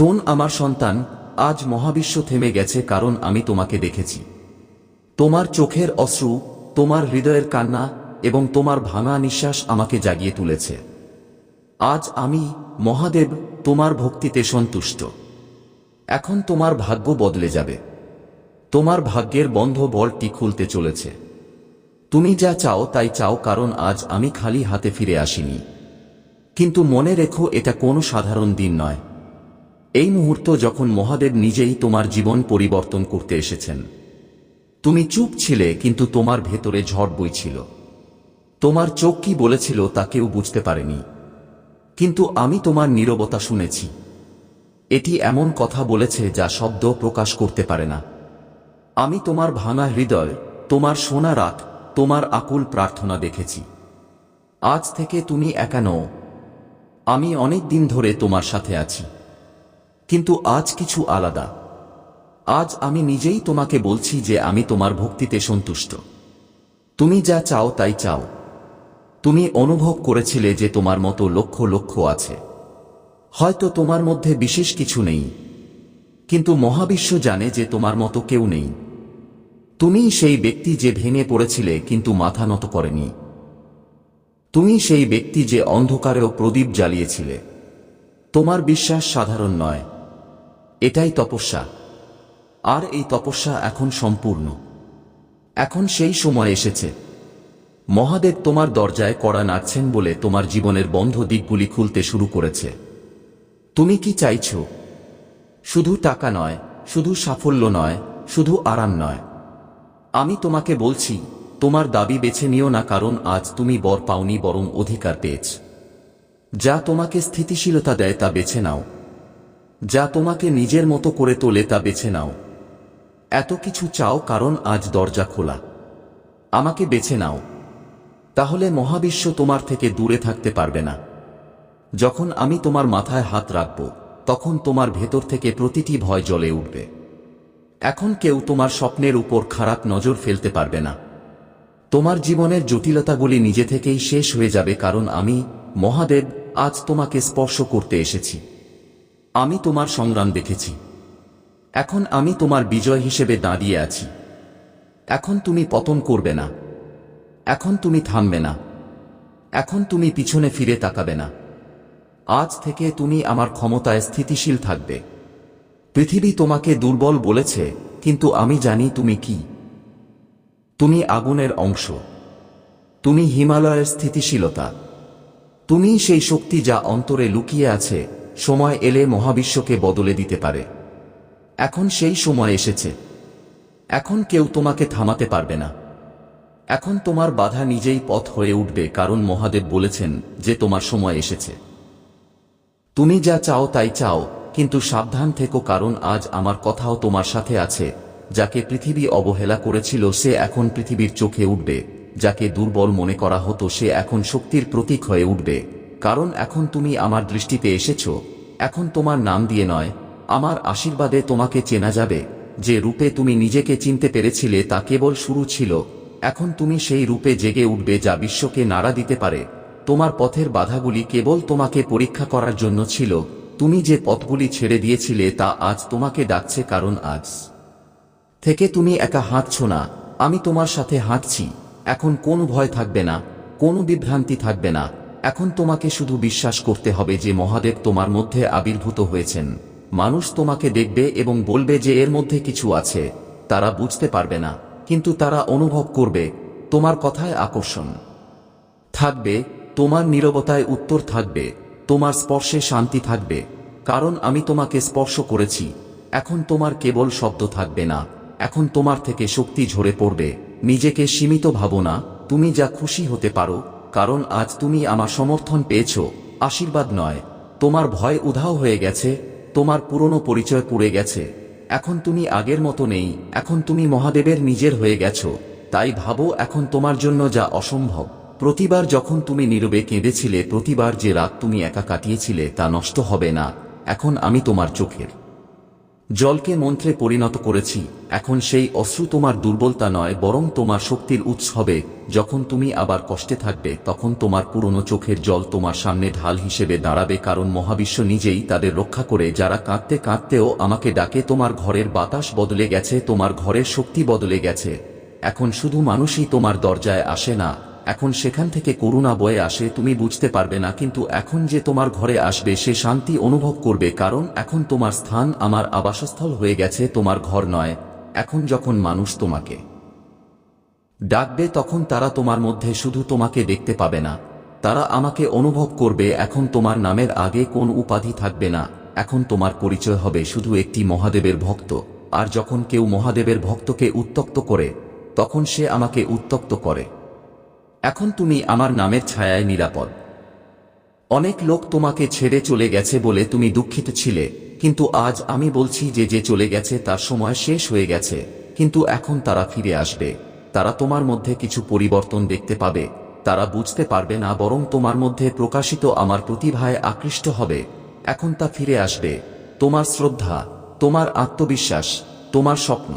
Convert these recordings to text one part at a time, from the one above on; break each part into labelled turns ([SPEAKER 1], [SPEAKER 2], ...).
[SPEAKER 1] শোন আমার সন্তান, আজ মহাবিশ্ব থেমে গেছে কারণ আমি তোমাকে দেখেছি। তোমার চোখের অশ্রু, তোমার হৃদয়ের কান্না এবং তোমার ভাঙা নিঃশ্বাস আমাকে জাগিয়ে তুলেছে। আজ আমি, মহাদেব, তোমার ভক্তিতে সন্তুষ্ট। এখন তোমার ভাগ্য বদলে যাবে। তোমার ভাগ্যের বন্ধ বলটি খুলতে চলেছে। তুমি যা চাও তাই চাও কারণ আজ আমি খালি হাতে ফিরে আসিনি। কিন্তু মনে রেখো এটা কোনো সাধারণ দিন নয়। এই মুহূর্ত যখন মহাদেব নিজেই তোমার জীবন পরিবর্তন করতে এসেছেন। তুমি চুপ ছিলে, কিন্তু তোমার ভেতরে ঝড় বইছিল। তোমার চোখ কি বলেছিল তা কেউ বুঝতে পারেনি। কিন্তু আমি তোমার নীরবতা শুনেছি। এটি এমন কথা বলেছে যা শব্দ প্রকাশ করতে পারে না। আমি তোমার ভাঙা হৃদয়, তোমার সোনা রাত, তোমার আকুল প্রার্থনা দেখেছি। আজ থেকে তুমি একা নও। আমি অনেক দিন ধরে তোমার সাথে আছি। কিন্তু আজ কিছু আলাদা। আজ আমি নিজেই তোমাকে বলছি যে আমি তোমার ভক্তিতে সন্তুষ্ট। তুমি যা চাও তাই চাও। তুমি অনুভব করেছিলে যে তোমার মতো লক্ষ লক্ষ আছে। হয়তো তোমার মধ্যে বিশেষ কিছু নেই। কিন্তু মহাবিশ্ব জানে যে তোমার মতো কেউ নেই। তুমি সেই ব্যক্তি যে ভেঙে পড়েছিলে কিন্তু মাথা নত করেনি। তুমি সেই ব্যক্তি যে অন্ধকারেও প্রদীপ জ্বালিয়েছিলে। তোমার বিশ্বাস সাধারণ নয়। এটাই তপস্যা। আর এই তপস্যা এখন সম্পূর্ণ। এখন সেই সময় এসেছে। মহাদেব তোমার দরজায় কড়া নাড়ছেন বলে তোমার জীবনের বন্ধ দিকগুলি খুলতে শুরু করেছে। তুমি কি চাইছ? শুধু টাকা নয়, শুধু সাফল্য নয়, শুধু আরাম নয়। আমি তোমাকে বলছি, তোমার দাবি বেছে নিও না কারণ আজ তুমি বর পাওনি বরং অধিকার পেয়েছ। যা তোমাকে স্থিতিশীলতা দেয় তা বেছে নাও। যা তোমাকে নিজের মতো করে তোলে তা বেছে নাও। এত কিছু চাও কারণ আজ দরজা খোলা। আমাকে বেছে নাও। তাহলে মহাবিশ্ব তোমার থেকে দূরে থাকতে পারবে না। যখন আমি তোমার মাথায় হাত রাখব, তখন তোমার ভেতর থেকে প্রতিটি ভয় জ্বলে উঠবে। এখন কেউ তোমার স্বপ্নের উপর খারাপ নজর ফেলতে পারবে না। তোমার জীবনের জটিলতাগুলি নিজে থেকেই শেষ হয়ে যাবে কারণ আমি, মহাদেব, আজ তোমাকে স্পর্শ করতে এসেছি। আমি তোমার সংগ্রাম দেখেছি। এখন আমি তোমার বিজয় হিসেবে দাঁড়িয়ে আছি। এখন তুমি পতন করবে না। এখন তুমি থামবে না। এখন তুমি পিছনে ফিরে তাকাবে না। আজ থেকে তুমি আমার ক্ষমতায় স্থিতিশীল থাকবে। পৃথিবী তোমাকে দুর্বল বলেছে, কিন্তু আমি জানি তুমি কি। তুমি আগুনের অংশ। তুমি হিমালয়ের স্থিতিশীলতা। তুমি সেই শক্তি যা অন্তরে লুকিয়ে আছে সময় এলে মহাবিশ্বকে বদলে দিতে পারে। এখন সেই সময় এসেছে। এখন কেউ তোমাকে থামাতে পারবে না। এখন তোমার বাধা নিজেই পথ হয়ে উঠবে, কারণ মহাদেব বলেছেন যে তোমার সময় এসেছে। তুমি যা চাও তাই চাও, কিন্তু সাবধান থেকো, কারণ আজ আমার কথাও তোমার সাথে আছে। যাকে পৃথিবী অবহেলা করেছিল, সে এখন পৃথিবীর চোখে উঠবে। যাকে দুর্বল মনে করা হতো, সে এখন শক্তির প্রতীক হয়ে উঠবে। কারণ এখন তুমি আমার দৃষ্টিতে এসেছ। এখন তোমার নাম দিয়ে নয়, আমার আশীর্বাদে তোমাকে চেনা যাবে। যে রূপে তুমি নিজেকে চিনতে পেরেছিলে তা কেবল শুরু ছিল। এখন তুমি সেই রূপে জেগে উঠবে যা বিশ্বকে নাড়া দিতে পারে। তোমার পথের বাধাগুলি কেবল তোমাকে পরীক্ষা করার জন্য ছিল। তুমি যে পথগুলি ছেড়ে দিয়েছিলে তা আজ তোমাকে ডাকছে কারণ আজ। থেকে তুমি একা হাঁটছ না, আমি তোমার সাথে হাঁটছি। এখন কোনো ভয় থাকবে না, কোনো বিভ্রান্তি থাকবে না। এখন তোমাকে শুধু বিশ্বাস করতে হবে যে মহাদেব তোমার মধ্যে আবির্ভূত হয়েছেন। মানুষ তোমাকে দেখবে এবং বলবে যে এর মধ্যে কিছু আছে। তারা বুঝতে পারবে না, কিন্তু তারা অনুভব করবে। তোমার কথায় আকর্ষণ থাকবে, তোমার নীরবতায় উত্তর থাকবে, তোমার স্পর্শে শান্তি থাকবে। কারণ আমি তোমাকে স্পর্শ করেছি। এখন তোমার কেবল শব্দ থাকবে না। এখন তোমার থেকে শক্তি ঝরে পড়বে। নিজেকে সীমিত ভাবো না। তুমি যা খুশি হতে পারো কারণ আজ তুমি আমার সমর্থন পেয়েছ। আশীর্বাদ নয়। তোমার ভয় উধাও হয়ে গেছে। তোমার পুরনো পরিচয় পুড়ে গেছে। এখন তুমি আগের মতো নেই। এখন তুমি মহাদেবের নিজের হয়ে গেছ। তাই ভাবো এখন তোমার জন্য যা অসম্ভব। প্রতিবার যখন তুমি নীরবে কেঁদেছিলে, প্রতিবার যে রাত তুমি একা কাটিয়েছিলে তা নষ্ট হবে না। এখন আমি তোমার চোখের জলকে মন্ত্রে পরিণত করেছি, এখন সেই অশ্রু তোমার দুর্বলতা নয়, বরং তোমার শক্তির উৎস হবে। যখন তুমি আবার কষ্টে থাকবে, তখন তোমার পুরনো চোখের জল তোমার সামনে ঢাল হিসেবে দাঁড়াবে, কারণ মহাবিশ্ব নিজেই তাদের রক্ষা করে, যারা কাঁদতে কাঁদতেও আমাকে ডাকে, তোমার ঘরের বাতাস বদলে গেছে, তোমার ঘরের শক্তি বদলে গেছে। এখন শুধু মানুষই তোমার দরজায় আসে না এখন সেখান থেকে করুণা বয়ে আসে, তুমি বুঝতে পারবে না, কিন্তু এখন যে তোমার ঘরে আসবে, সে শান্তি অনুভব করবে, কারণ এখন তোমার স্থান আমার আবাসস্থল হয়ে গেছে, তোমার ঘর নয়। এখন যখন মানুষ তোমাকে ডাকবে, তখন তারা তোমার মধ্যে শুধু তোমাকে দেখতে পাবে না। তারা আমাকে অনুভব করবে, এখন তোমার নামের আগে কোন উপাধি থাকবে না। এখন তোমার পরিচয় হবে, শুধু একটি মহাদেবের ভক্ত। আর যখন কেউ মহাদেবের ভক্তকে উত্তক্ত করে, তখন সে আমাকে উত্তক্ত করে। এখন তুমি আমার নামের ছায়ায় নিরাপদ। অনেক লোক তোমাকে ছেড়ে চলে গেছে বলে তুমি দুঃখিত ছিলে, কিন্তু আজ আমি বলছি যে যে চলে গেছে তার সময় শেষ হয়ে গেছে, কিন্তু এখন তারা ফিরে আসবে। তারা তোমার মধ্যে কিছু পরিবর্তন দেখতে পাবে, তারা বুঝতে পারবে না বরং তোমার মধ্যে প্রকাশিত আমার প্রতিভায় আকৃষ্ট হবে। এখন তা ফিরে আসবে। তোমার শ্রদ্ধা, তোমার আত্মবিশ্বাস, তোমার স্বপ্ন।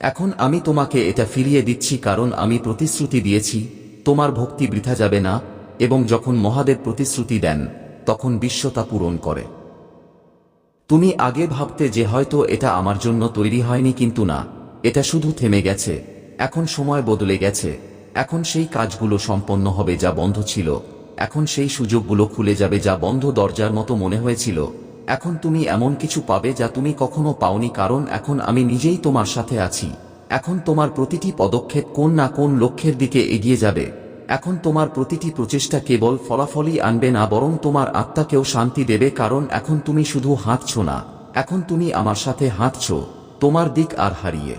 [SPEAKER 1] এখন আমি তোমাকে এটা ফিরিয়ে দিচ্ছি কারণ আমি প্রতিশ্রুতি দিয়েছি, তোমার ভক্তি বৃথা যাবে না, এবং যখন মহাদেব প্রতিশ্রুতি দেন, তখন বিশ্ব তা পূরণ করে। তুমি আগে ভাবতে যে হয়তো এটা আমার জন্য তৈরি হয়নি কিন্তু না, এটা শুধু থেমে গেছে, এখন সময় বদলে গেছে, এখন সেই কাজগুলো সম্পন্ন হবে যা বন্ধ ছিল, এখন সেই সুযোগগুলো খুলে যাবে যা বন্ধ দরজার মতো মনে হয়েছিল এখন তুমি এমন কিছু পাবে যা তুমি কখনো পাওনি, কারণ এখন আমি নিজেই তোমার সাথে আছি। এখন তোমার প্রতিটি পদক্ষেপ কোন না কোন লক্ষ্যের দিকে এগিয়ে যাবে। এখন তোমার প্রতিটি প্রচেষ্টা কেবল ফলাফলই আনবে না, বরং তোমার আত্মাকেও শান্তি দেবে, কারণ এখন তুমি শুধু হাঁটছ না। এখন তুমি আমার সাথে হাঁটছ, তোমার দিক আর হারিয়ে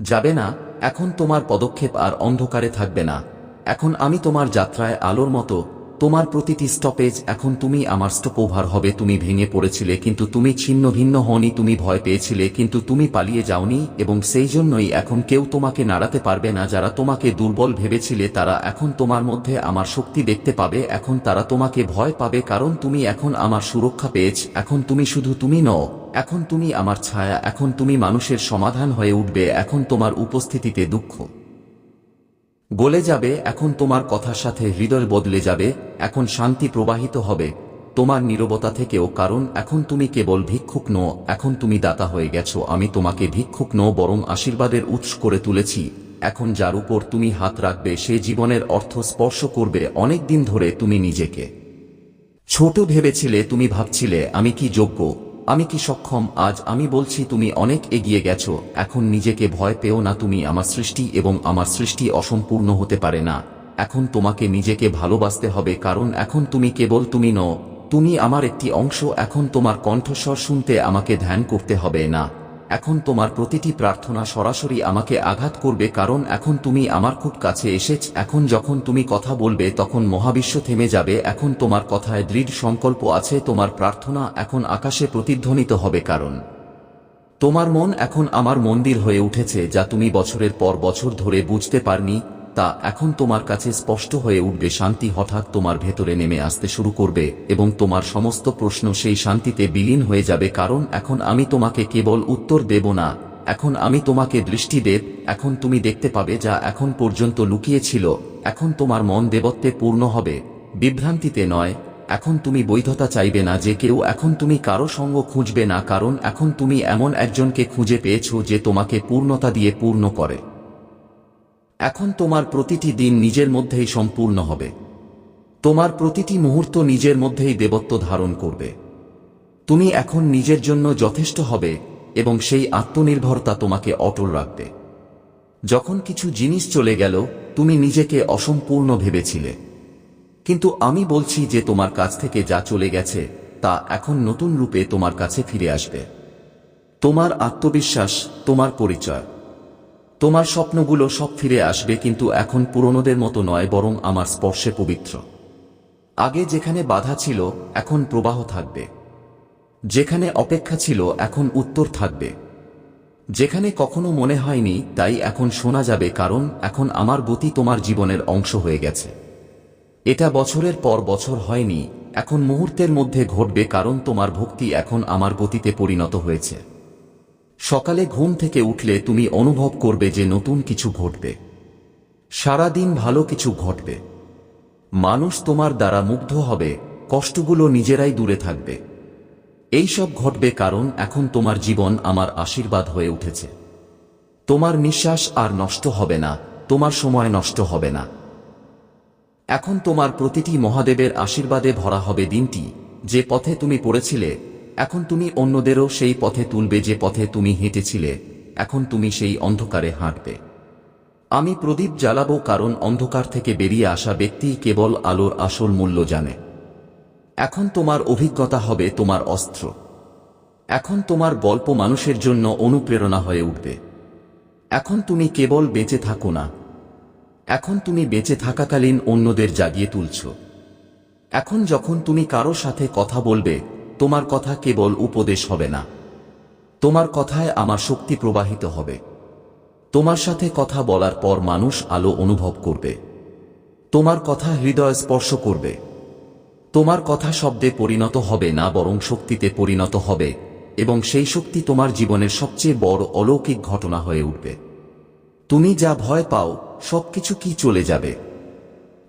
[SPEAKER 1] যাবে না। এখন তোমার পদক্ষেপ আর অন্ধকারে থাকবে না। এখন আমি তোমার যাত্রায় আলোর মতো তোমার প্রতিটি স্টপেজ এখন তুমি আমার স্টপ ওভার হবে, তুমি ভেঙে পড়েছিলে, কিন্তু তুমি ছিন্ন ভিন্ন হওনি, তুমি ভয় পেয়েছিলে, কিন্তু তুমি পালিয়ে যাওনি, এবং সেই জন্যই এখন কেউ তোমাকে নাড়াতে পারবে না, যারা তোমাকে দুর্বল ভেবেছিলে তারা এখন তোমার মধ্যে আমার শক্তি দেখতে পাবে, এখন তারা তোমাকে ভয় পাবে, কারণ তুমি এখন আমার সুরক্ষা পেয়েছ, এখন তুমি শুধু তুমি নও, এখন তুমি আমার ছায়া, এখন তুমি মানুষের সমাধান হয়ে উঠবে, এখন তোমার উপস্থিতিতে দুঃখ। গলে যাবে, এখন তোমার কথার সাথে হৃদয় বদলে যাবে, এখন শান্তি প্রবাহিত হবে। তোমার নীরবতা থেকেও, কারণ এখন তুমি কেবল ভিক্ষুক নো এখন তুমি দাতা হয়ে গেছো, আমি তোমাকে ভিক্ষুক নো বরং আশীর্বাদের উৎস করে তুলেছি। এখন যার উপর তুমি হাত রাখবে, সে জীবনের অর্থ স্পর্শ করবে, অনেক দিন ধরে তুমি নিজেকে। ছোট ভেবেছিলে, তুমি ভাবছিলে, আমি কি যোগ্য? আমি কি সক্ষম? আজ আমি বলছি, তুমি অনেক এগিয়ে গেছো। এখন নিজেকে ভয় পেও না তুমি আমার সৃষ্টি এবং আমার সৃষ্টি অসম্পূর্ণ হতে পারে না। এখন তোমাকে নিজেকে ভালোবাসতে হবে, কারণ এখন তুমি কেবল তুমি নও। তুমি আমার একটি অংশ, এখন তোমার কণ্ঠস্বর শুনতে আমাকে ধ্যান করতে হবে না। এখন তোমার প্রতিটি প্রার্থনা সরাসরি আমাকে আঘাত করবে কারণ এখন তুমি আমার খুব কাছে এসেছ। এখন যখন তুমি কথা বলবে তখন মহাবিশ্ব থেমে যাবে। এখন তোমার কথায় দৃঢ় সংকল্প আছে, তোমার প্রার্থনা এখন আকাশে প্রতিধ্বনিত হবে কারণ তোমার মন এখন আমার মন্দির হয়ে উঠেছে, যা তুমি বছরের পর বছর ধরে বুঝতে পারনি। তা এখন তোমার কাছে স্পষ্ট হয়ে উঠবে, শান্তি হঠাৎ তোমার ভেতরে নেমে আসতে শুরু করবে এবং তোমার সমস্ত প্রশ্ন সেই শান্তিতে বিলীন হয়ে যাবে, কারণ এখন আমি তোমাকে কেবল উত্তর দেব না, এখন আমি তোমাকে দৃষ্টি দেব, এখন তুমি দেখতে পাবে যা এখন পর্যন্ত লুকিয়েছিল, এখন তোমার মন দেবত্বে পূর্ণ হবে, বিভ্রান্তিতে নয়, এখন তুমি বৈধতা চাইবে না যে কেউ, এখন তুমি কারও সঙ্গ খুঁজবে না, কারণ এখন তুমি এমন একজনকে খুঁজে পেয়েছ যে তোমাকে পূর্ণতা দিয়ে পূর্ণ করে। এখন তোমার প্রতিটি দিন নিজের মধ্যেই সম্পূর্ণ হবে। তোমার প্রতিটি মুহূর্ত নিজের মধ্যেই দেবত্ব ধারণ করবে। তুমি এখন নিজের জন্য যথেষ্ট হবে এবং সেই আত্মনির্ভরতা তোমাকে অটল রাখবে। যখন কিছু জিনিস চলে গেল, তুমি নিজেকে অসম্পূর্ণ ভেবেছিলে। কিন্তু আমি বলছি যে তোমার কাছ থেকে যা চলে গেছে, তা এখন নতুন রূপে তোমার কাছে ফিরে আসবে। তোমার আত্মবিশ্বাস, তোমার পরিচয়। তোমার স্বপ্নগুলো সব ফিরে আসবে কিন্তু এখন পুরনোদের মতো নয় বরং আমার স্পর্শে পবিত্র। আগে যেখানে বাধা ছিল, এখন প্রবাহ থাকবে। যেখানে অপেক্ষা ছিল, এখন উত্তর থাকবে। যেখানে কখনো মনে হয়নি, তাই এখন শোনা যাবে কারণ এখন আমার গতি তোমার জীবনের অংশ হয়ে গেছে। এটা বছরের পর বছর হয়নি, এখন মুহূর্তের মধ্যে ঘটবে কারণ তোমার ভক্তি এখন আমার গতিতে পরিণত হয়েছে। সকালে ঘুম থেকে উঠলে তুমি অনুভব করবে যে নতুন কিছু ঘটবে। সারাদিন ভালো কিছু ঘটবে। মানুষ তোমার দ্বারা মুগ্ধ হবে, কষ্টগুলো নিজেরাই দূরে থাকবে। এই সব ঘটবে কারণ এখন তোমার জীবন আমার আশীর্বাদ হয়ে উঠেছে। তোমার নিঃশ্বাস আর নষ্ট হবে না, তোমার সময় নষ্ট হবে না। এখন তোমার প্রতিটি মহাদেবের আশীর্বাদে ভরা হবে দিনটি, যে পথে তুমি পড়েছিলে এখন তুমি অন্যদেরও সেই পথে তুলবে যে পথে তুমি হেঁটেছিলে, এখন তুমি সেই অন্ধকারে হাঁটবে। আমি প্রদীপ জ্বালাবো কারণ অন্ধকার থেকে বেরিয়ে আসা ব্যক্তি কেবল আলোর আসল মূল্য জানে। এখন তোমার অভিজ্ঞতা হবে তোমার অস্ত্র। এখন তোমার গল্প মানুষের জন্য অনুপ্রেরণা হয়ে উঠবে। এখন তুমি কেবল বেঁচে থাকো না। এখন তুমি বেঁচে থাকাকালীন অন্যদের জাগিয়ে তুলছ। এখন যখন তুমি কারও সাথে কথা বলবে তোমার কথা কেবল উপদেশ হবে না। তোমার কথায় আমার শক্তি প্রবাহিত হবে। তোমার সাথে কথা বলার পর মানুষ আলো অনুভব করবে। তোমার কথা হৃদয় স্পর্শ করবে। তোমার কথা শব্দে পরিণত হবে না বরং শক্তিতে পরিণত হবে এবং সেই শক্তি তোমার জীবনের সবচেয়ে বড় অলৌকিক ঘটনা হয়ে উঠবে। তুমি যা ভয় পাও, সবকিছু কি চলে যাবে?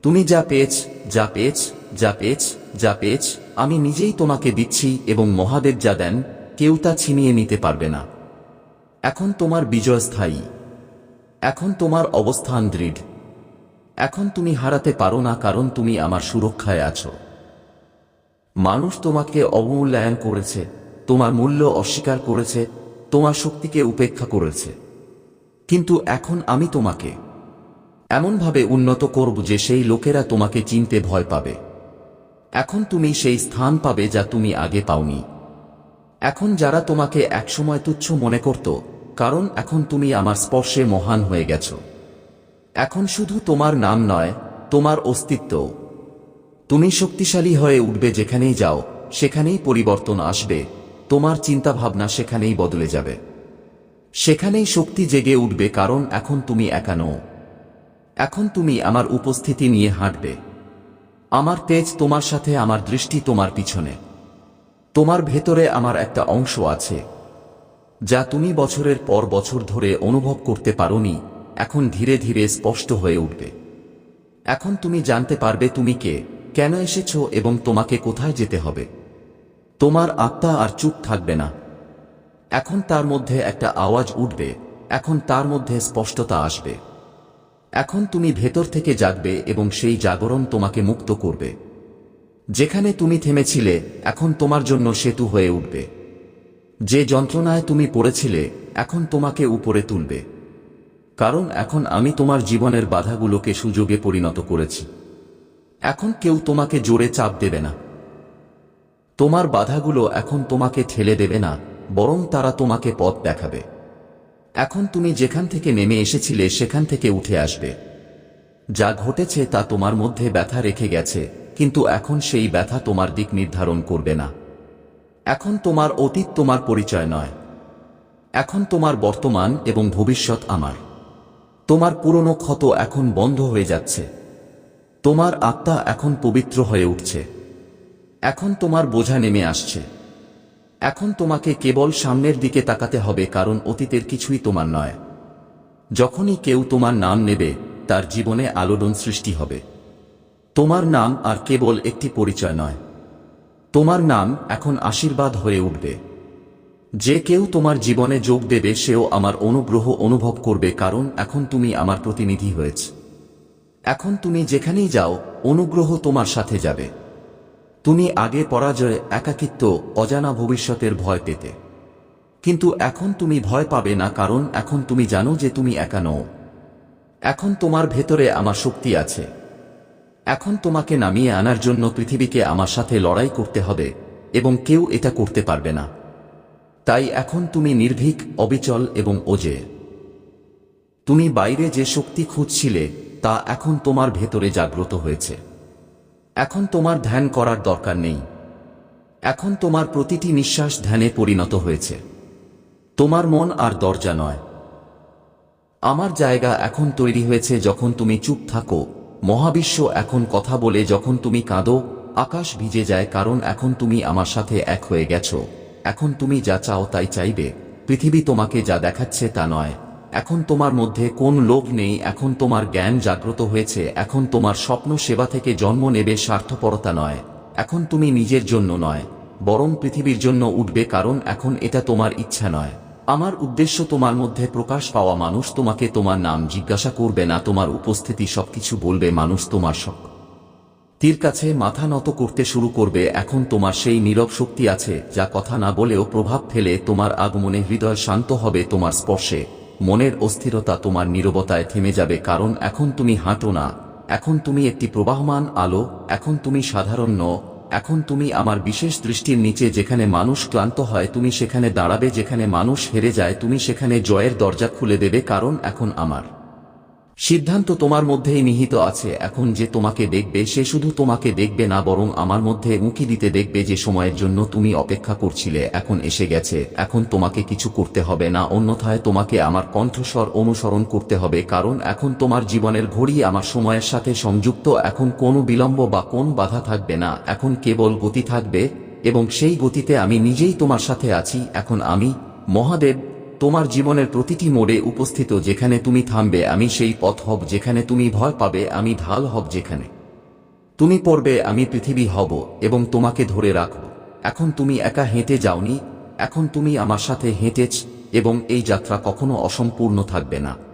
[SPEAKER 1] তুমি যা পেয়েছ যা পেয়েছ যা পেয়েছ যা পেয়েছ, আমি নিজেই তোমাকে দিচ্ছি এবং মহাদেব যা দেন, কেউ তা ছিনিয়ে নিতে পারবে না। এখন তোমার বিজয় স্থায়ী এখন তোমার অবস্থান দৃঢ়। এখন তুমি হারাতে পারো না কারণ তুমি আমার সুরক্ষায় আছো। মানুষ তোমাকে অবমূল্যায়ন করেছে, তোমার মূল্য অস্বীকার করেছে, তোমার শক্তিকে উপেক্ষা করেছে। কিন্তু এখন আমি তোমাকে এমনভাবে উন্নত করব যে সেই লোকেরা তোমাকে চিনতে ভয় পাবে। এখন তুমি সেই স্থান পাবে যা তুমি আগে পাওনি। এখন যারা তোমাকে একসময় তুচ্ছ মনে করত, কারণ এখন তুমি আমার স্পর্শে মহান হয়ে গেছ। এখন শুধু তোমার নাম নয়, তোমার অস্তিত্ব। তুমি শক্তিশালী হয়ে উঠবে যেখানেই যাও, সেখানেই পরিবর্তন আসবে, তোমার চিন্তাভাবনা সেখানেই বদলে যাবে। সেখানেই শক্তি জেগে উঠবে কারণ এখন তুমি একা নও। এখন তুমি আমার উপস্থিতি নিয়ে হাঁটবে। আমার তেজ তোমার সাথে, আমার দৃষ্টি তোমার পিছনে। তোমার ভেতরে আমার একটা অংশ আছে, যা তুমি বছরের পর বছর ধরে অনুভব করতে পারোনি, এখন ধীরে ধীরে স্পষ্ট হয়ে উঠবে। এখন তুমি জানতে পারবে তুমি কে, কেন এসেছ এবং তোমাকে কোথায় যেতে হবে। তোমার আত্মা আর চুপ থাকবে না। এখন তার মধ্যে একটা আওয়াজ উঠবে, এখন তার মধ্যে স্পষ্টতা আসবে। এখন তুমি ভেতর থেকে জাগবে এবং সেই জাগরণ তোমাকে মুক্ত করবে। যেখানে তুমি থেমেছিলে, এখন তোমার জন্য সেতু হয়ে উঠবে। যে যন্ত্রণায় তুমি পড়েছিলে, এখন তোমাকে উপরে তুলবে। কারণ এখন আমি তোমার জীবনের বাধাগুলোকে সুযোগে পরিণত করেছি। এখন কেউ তোমাকে জোরে চাপ দেবে না। তোমার বাধাগুলো এখন তোমাকে ঠেলে দেবে না, বরং তারা তোমাকে পথ দেখাবে। এখন তুমি যেখান থেকে নেমে এসেছিলে সেখান থেকে উঠে আসবে। যা ঘটেছে তা তোমার মধ্যে ব্যথা রেখে গেছে, কিন্তু এখন সেই ব্যথা তোমার দিক নির্ধারণ করবে না। এখন তোমার অতীত তোমার পরিচয় নয়। এখন তোমার বর্তমান এবং ভবিষ্যৎ আমার। তোমার পুরনো ক্ষত এখন বন্ধ হয়ে যাচ্ছে। তোমার আত্মা এখন পবিত্র হয়ে উঠছে। এখন তোমার বোঝা নেমে আসছে। এখন তোমাকে কেবল সামনের দিকে তাকাতে হবে কারণ অতীতের কিছুই তোমার নয়। যখনই কেউ তোমার নাম নেবে, তার জীবনে আলোড়ন সৃষ্টি হবে। তোমার নাম আর কেবল একটি পরিচয় নয়। তোমার নাম এখন আশীর্বাদ হয়ে উঠবে। যে কেউ তোমার জীবনে যোগ দেবে, সেও আমার অনুগ্রহ অনুভব করবে কারণ এখন তুমি আমার প্রতিনিধি হয়েছ। এখন তুমি যেখানেই যাও, অনুগ্রহ তোমার সাথে যাবে। তুমি আগে পরাজয় একাকিত্ব, অজানা ভবিষ্যতের ভয় পেতে। কিন্তু এখন তুমি ভয় পাবে না, কারণ এখন তুমি জানো যে তুমি একা নও। এখন তোমার ভেতরে আমার শক্তি আছে। এখন তোমাকে নামিয়ে আনার জন্য পৃথিবীকে আমার সাথে লড়াই করতে হবে, এবং কেউ এটা করতে পারবে না। তাই এখন তুমি নির্ভীক, অবিচল এবং ওজে তুমি বাইরে যে শক্তি খুঁজছিলে, তা এখন তোমার ভেতরে জাগ্রত হয়েছে। এখন তোমার ধ্যান করার দরকার নেই। এখন তোমার প্রতিটি নিঃশ্বাস ধ্যানে পরিণত হয়েছে। তোমার মন আর দরজা নয়। আমার জায়গা এখন তৈরি হয়েছে যখন তুমি চুপ থাকো। মহাবিশ্ব এখন কথা বলে যখন তুমি কাঁদো। আকাশ ভিজে যায় কারণ এখন তুমি আমার সাথে এক হয়ে গেছো। এখন তুমি যা চাও তাই চাইবে। পৃথিবী তোমাকে যা দেখাচ্ছে তা নয়। এখন তোমার মধ্যে কোন লোভ নেই, এখন তোমার জ্ঞান জাগ্রত হয়েছে, এখন তোমার স্বপ্ন সেবা থেকে জন্ম নেবে স্বার্থপরতা নয়, এখন তুমি নিজের জন্য নয়, বরং পৃথিবীর জন্য উঠবে কারণ এখন এটা তোমার ইচ্ছা নয়। আমার উদ্দেশ্য তোমার মধ্যে প্রকাশ পাওয়া মানুষ তোমাকে তোমার নাম জিজ্ঞাসা করবে না, তোমার উপস্থিতি সবকিছু বলবে, মানুষ তোমার শখ তীর কাছে মাথা নত করতে শুরু করবে, এখন তোমার সেই নীরব শক্তি আছে, যা কথা না বলেও প্রভাব ফেলে, তোমার আগমনে হৃদয় শান্ত হবে, তোমার স্পর্শে। মনের অস্থিরতা তোমার নিরবতায় থেমে যাবে, কারণ এখন তুমি হাঁটো না। এখন তুমি একটি প্রবাহমান আলো, এখন তুমি সাধারণ ন। এখন তুমি আমার বিশেষ দৃষ্টির নিচে যেখানে মানুষ ক্লান্ত হয়, তুমি সেখানে দাঁড়াবে, যেখানে মানুষ হেরে যায়, তুমি সেখানে জয়ের দরজা খুলে দেবে, কারণ এখন আমার। সিদ্ধান্ত তোমার মধ্যেই নিহিত আছে, এখন যে তোমাকে দেখবে সে শুধু তোমাকে দেখবে না, বরং আমার মধ্যে উঁকি দিতে দেখবে যে সময়ের জন্য তুমি অপেক্ষা করছিলে, এখন এসে গেছে, এখন তোমাকে কিছু করতে হবে না, অন্যথায় তোমাকে আমার কণ্ঠস্বর অনুসরণ করতে হবে, কারণ এখন তোমার জীবনের ঘড়ি আমার সময়ের সাথে সংযুক্ত, এখন কোনো বিলম্ব বা কোন বাধা থাকবে না, এখন কেবল গতি থাকবে, এবং সেই গতিতে আমি নিজেই তোমার সাথে আছি, এখন আমি মহাদেব তোমার জীবনের প্রতিটি মোড়ে উপস্থিত যেখানে তুমি থামবে, আমি সেই পথ হব যেখানে তুমি ভয় পাবে, আমি ঢাল হব যেখানে তুমি পড়বে, আমি পৃথিবী হব এবং তোমাকে ধরে রাখব। এখন তুমি একা হেঁটে যাওনি, এখন তুমি আমার সাথে হেঁটেছ এবং এই যাত্রা কখনো অসম্পূর্ণ থাকবে না।